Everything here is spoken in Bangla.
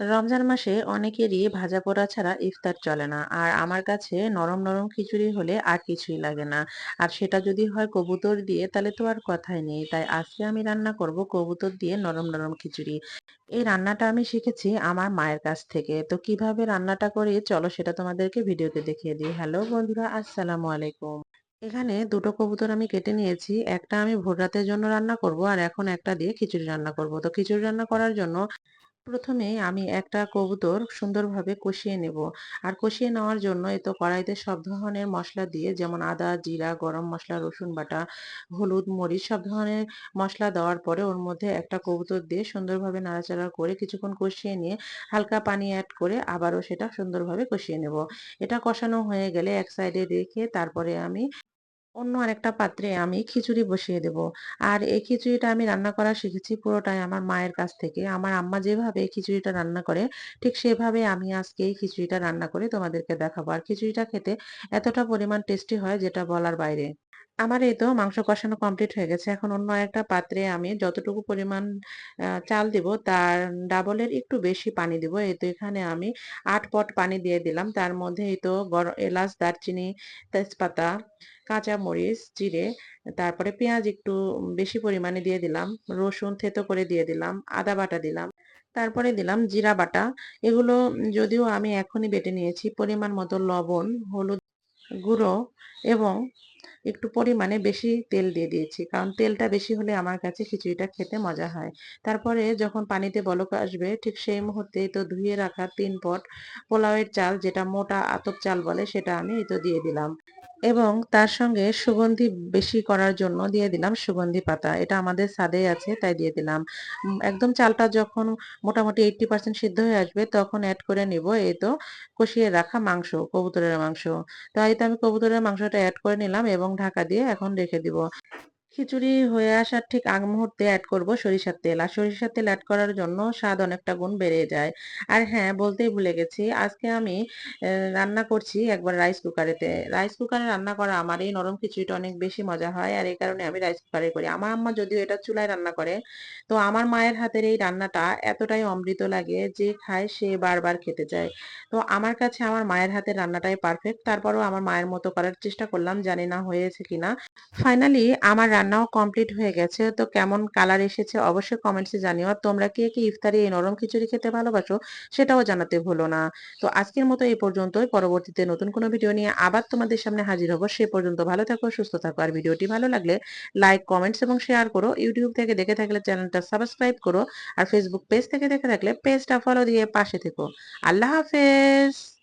রমজান মাসে অনেকেরই ভাজা পোড়া ছাড়া ইফতার চলে না। আর আমার কাছে নরম নরম খিচুড়ি হলে আর কিছুই লাগে না। আর সেটা যদি হয় কবুতর দিয়ে, তাহলে তো আর কথাই নেই। তাই আজকে আমি রান্না করব কবুতর দিয়ে নরম নরম খিচুড়ি। এই রান্নাটা আমি শিখেছি আমার মায়ের কাছ থেকে। তো কীভাবে রান্নাটা করি, চলো সেটা তোমাদেরকে ভিডিওতে দেখিয়ে দিই। হ্যালো বন্ধুরা, আসসালামু আলাইকুম। এখানে দুটো কবুতর আমি কেটে নিয়েছি। একটা আমি ভোর রাতের জন্য রান্না করব, আর এখন একটা দিয়ে খিচুড়ি রান্না করব। তো খিচুড়ি রান্না করার জন্য প্রথমে আমি একটা কবুতর সুন্দরভাবে কষিয়ে নেব। আর কষিয়ে নেওয়ার জন্য এই তো কড়াইতে সব ধরনের মশলা দিয়ে যেমন আদা, জিরা, গরম মশলা, রসুন বাটা, হলুদ, মরিচ সব ধরনের মশলা দেওয়ার পরে ওর মধ্যে একটা কবুতর দিয়ে সুন্দরভাবে নাড়াচাড়া করে কিছুক্ষণ কষিয়ে নিয়ে হালকা পানি অ্যাড করে আবারও সেটা সুন্দরভাবে কষিয়ে নেব। এটা কষানো হয়ে গেলে এক সাইডে রেখে তারপরে আমি অন্য আরেকটা পাত্রে আমি খিচুড়ি বসিয়ে দেব। আর এই খিচুড়িটা আমি রান্না করা শিখেছি পুরোটাই আমার মায়ের কাছ থেকে। আমার আম্মা যেভাবে খিচুড়িটা রান্না করে, ঠিক সেভাবে আমি আজকে এই খিচুড়িটা রান্না করে তোমাদেরকে দেখাবো। আর খিচুড়িটা খেতে এতটা পরিমাণ টেস্টি হয় যেটা বলার বাইরে। আমার এই তো মাংস কষানো কমপ্লিট হয়ে গেছে। এখন অন্য একটা পাত্রে আমি যতটুকু পরিমাণ চাল দিব, তার ডাবলের একটু বেশি পানি দিব। এই তো এখানে আমি আট পট পানি দিয়ে দিলাম। তার মধ্যে এই তো গরম এলাচ, দারচিনি, তেজপাতা, কাঁচা মরিচ, জিরে, তারপরে পেঁয়াজ একটু বেশি পরিমাণে দিয়ে দিলাম, রসুন থেতো করে দিয়ে দিলাম, আদা বাটা দিলাম, তারপরে দিলাম জিরা বাটা। এগুলো যদিও আমি এখনই বেটে নিয়েছি, পরিমাণ মতো লবণ, হলুদ গুঁড়ো এবং একটু পরিমাণে বেশি তেল দিয়ে দিয়েছি। কারণ তেলটা বেশি হলে আমার কাছে খিচুড়িটা খেতে মজা হয়। তারপরে যখন পানিতে বলক আসবে, ঠিক সেই মুহূর্তে তো ধুয়ে রাখা তিন পট পোলাওয়ের চাল, যেটা মোটা আতপ চাল বলে, সেটা আমি তো দিয়ে দিলাম। এবং তার সঙ্গে সুগন্ধি বেশি করার জন্য দিয়ে দিলাম সুগন্ধি পাতা। এটা আমাদের ছাদেই আছে, তাই দিয়ে দিলাম। একদম চালটা যখন মোটামুটি এইটটি পার্সেন্ট সিদ্ধ হয়ে আসবে, তখন অ্যাড করে নিব এই তো কষিয়ে রাখা মাংস, কবুতরের মাংস। তাই তো আমি কবুতরের মাংসটা অ্যাড করে নিলাম এবং ঢাকা দিয়ে এখন রেখে দিব। খিচুড়ি হয়ে আসার ঠিক আগ মুহূর্তে অ্যাড করব সরিষার তেল। আর সরিষার তেল অ্যাড করার জন্য স্বাদ অনেকটা গুণ বেড়ে যায়। আর হ্যাঁ বলতেই ভুলে গেছি, আজকে আমি রান্না করছি একবার রাইস কুকারেতে রাইস কুকারে রান্না করা আমার এই নরম খিচুড়িটা অনেক বেশি মজা হয় আর এই কারণে আমি রাইস কুকারে করি। আমার আম্মা যদিও এটা চুলায় রান্না করে, তো আমার মায়ের হাতের এই রান্নাটা এতটাই অমৃত লাগে যে খায় সে বারবার খেতে চায়। তো আমার কাছে আমার মায়ের হাতের রান্নাটাই পারফেক্ট তারপরও আমার মায়ের মতো করার চেষ্টা করলাম, জানি না হয়েছে কিনা। ফাইনালি আমার রান্নাও কমপ্লিট হয়ে গেছে। তো কেমন কালার এসেছে অবশ্যই কমেন্টসে জানিও। আর তোমরা কে কি ইফতারি এই নরম খিচুড়ি খেতে ভালোবাসো সেটাও জানাতে ভুলো না। তো আজকের মতো এই পর্যন্তই। পরবর্তীতে নতুন কোনো ভিডিও নিয়ে আবার তোমাদের সামনে হাজির হব। সে পর্যন্ত ভালো থাকো, সুস্থ থাকো। আর ভিডিওটি ভালো লাগলে লাইক কমেন্টস এবং শেয়ার করো। ইউটিউব থেকে দেখে থাকলে চ্যানেলটা সাবস্ক্রাইব করো। আর ফেসবুক পেজ থেকে দেখে থাকলে পেজটা ফলো দিয়ে পাশে থেকো। আল্লাহ হাফেজ!